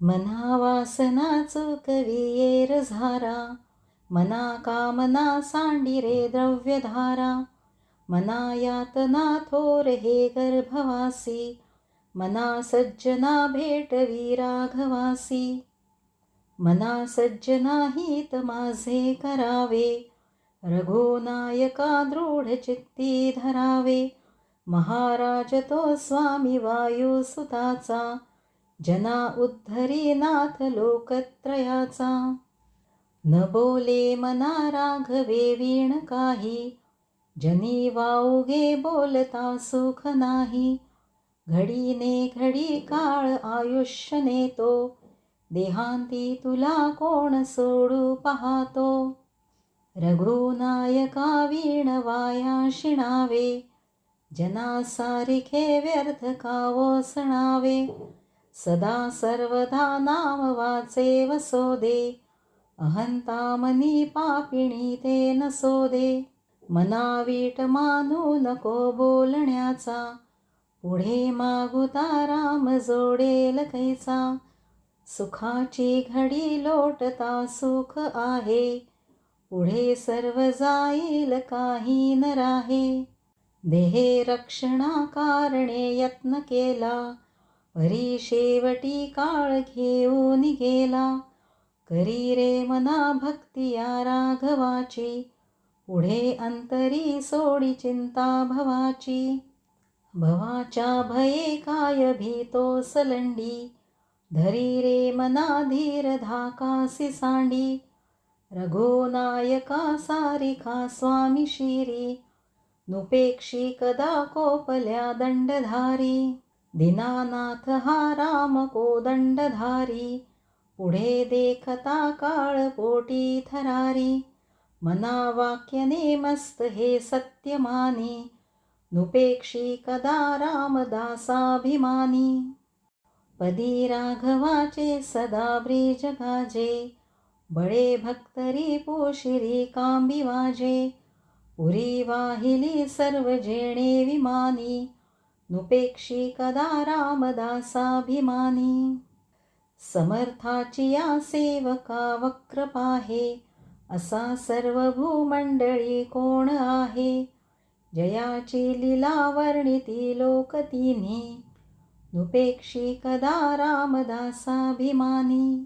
मना वासना चुकवियेर झारा मना कामना सांडिरे द्रव्यधारा मना यातना थोर हे गर्भवासी मना सज्जना भेटवी राघवासी मना सज्जना हित माझे करावे रघुनायका दृढ चित्ती धरावे महाराज तो स्वामी वायुसुताचा जना उद्धरी नाथ लोकत्रयाचा. न बोले मना राघवे वीण काही. जनी वाऊगे बोलता सुख नाही. घडीने घडी काळ आयुष्य नेतो. देहांती तुला कोण सोडू पाहतो? रघुनायका वीण वाया शिणावे. जना सारिखे व्यर्थ कावो सणावे सदा सर्वदा नाम वाचे वसोदे अहंता मनी पापिणी ते नसोदे मना वीट मानू नको बोलण्याचा। पुढे मागुता राम जोडेल कैसा। सुखाची घडी लोटता सुख आहे। पुढे सर्व जाईल काही न राहे। देहे रक्षणा कारणे यत्न केला। परी शेवटी काळ घेऊन गेला. करी रे मना भक्ती या राघवाची पुढे अंतरी सोडी चिंता भवाची. भवाच्या भये काय भीतो सलंडी धरी रे मना धीर धाकासी सांडी रघुनायका सारिका स्वामी शिरी नुपेक्षी कदा कोपल्या दंडधारी. दिनानाथ हा राम कोदंडधारी पुढे देखता काळ पोटी थरारी मना वाक्यने मस्त हे सत्यमानी नुपेक्षी कदा रामदासाभिमानी. पदी राघवाचे सदा ब्रिज गाजे बळे भक्तरी पोशिरी कांबी वाजे पुरी वाहिली सर्व जेणे विमानी. नुपेक्षी कदा रामदासाभिमानी। समर्थाची या सेवका वक्र पाहे असा सर्व भूमंडळी कोण आहे? जयाची लीला वर्णिती लोक नुपेक्षी कदा रामदासाभिमानी।